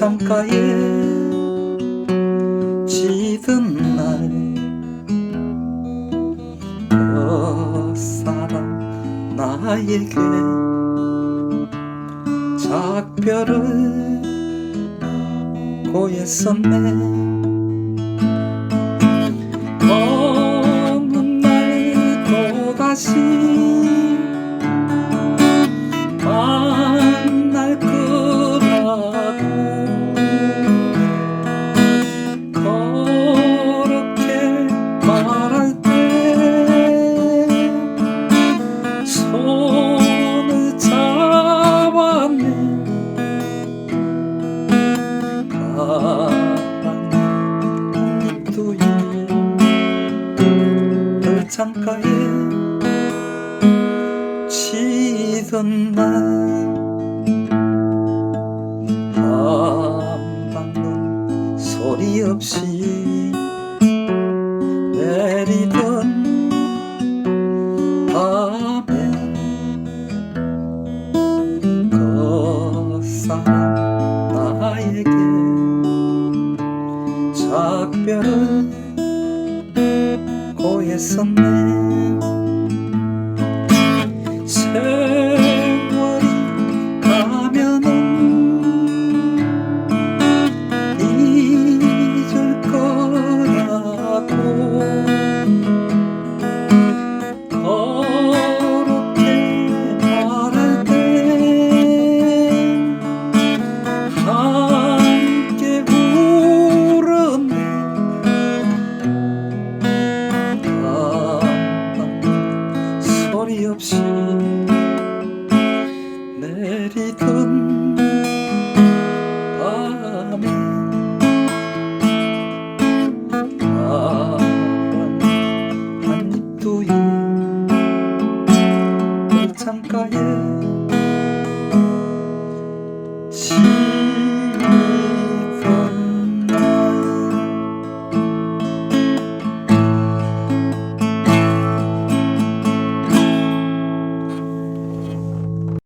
창가에 나에게 작별을 고했었네. 검은 날또 다시 창가에 지던 날 한방은 소리 없이 내리던 밤에 거사람 나에게 작별은 모르겠었네.